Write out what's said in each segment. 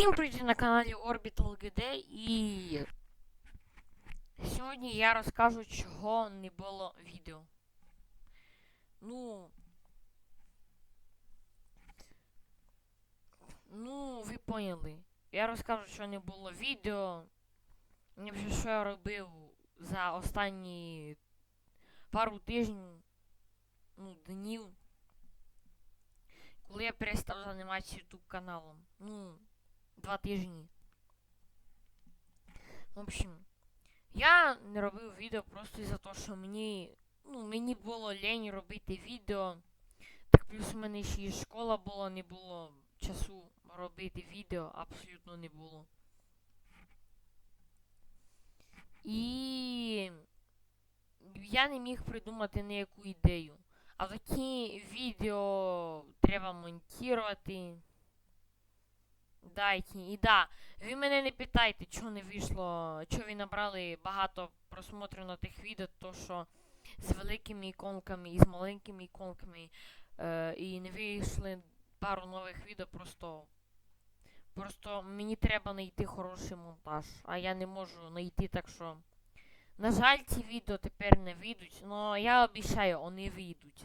Всім привіт на каналі Orbital GD і сьогодні я розкажу, чого не було відео. Ну. Ну, ви поняли. Я розкажу, що не було відео. Вже що я робив за останні пару тижнів, ну, днів. Коли я перестав займатися YouTube каналом. Ну, два тижні. В общем, я не робив відео просто із-за того, що мені. Ну, мені було лень робити відео. Так плюс у мене ще і школа була, не було часу робити відео, абсолютно не було. І я не міг придумати ніяку ідею. А такі відео треба монтувати. Дайте. І да, ви мене не питайте, чого не вийшло, чого ви набрали багато просмотрів на тих відео, то що з великими іконками і з маленькими іконками е, і не вийшли пару нових відео, просто. Просто мені треба знайти хороший монтаж, а я не можу знайти, так що. На жаль, ці відео тепер не вийдуть, але я обіцяю, вони вийдуть.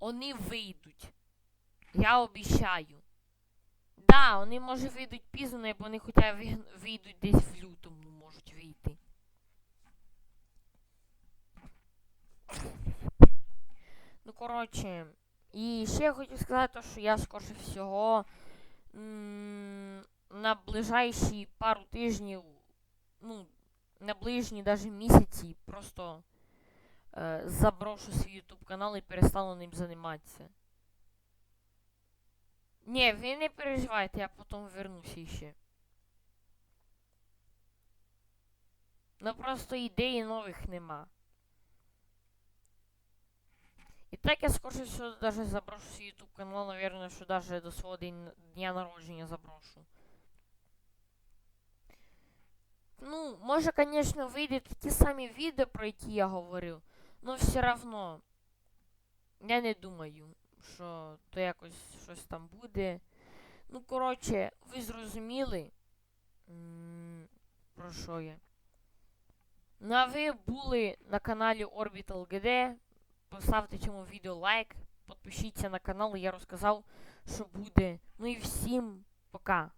Вони вийдуть. Я обіцяю. Да, вони може вийдуть пізно, бо вони хоча вийдуть десь в лютому можуть вийти. Ну, коротше. І ще я хотів сказати, що я скорше всього на ближайші пару тижнів, ну, на ближні навіть місяці просто е, заброшу свій YouTube канал і перестану ним займатися. Ні, ви не переживайте, я потім вернуся ще. Ну просто ідеї нових нема. І так я скорше всього даже заброшу свій YouTube канал, наверное, що даже до свого дня народження заброшу. Ну, може, конечно, вийдуть ті самі відео, про які я говорив, но все равно. Я не думаю, що то якось щось там буде. Ну, коротше, ви зрозуміли. Про що я? Ну, а ви були на каналі Orbital GD. Поставте цьому відео лайк, підпишіться на канал, я розказав, що буде. Ну і всім пока.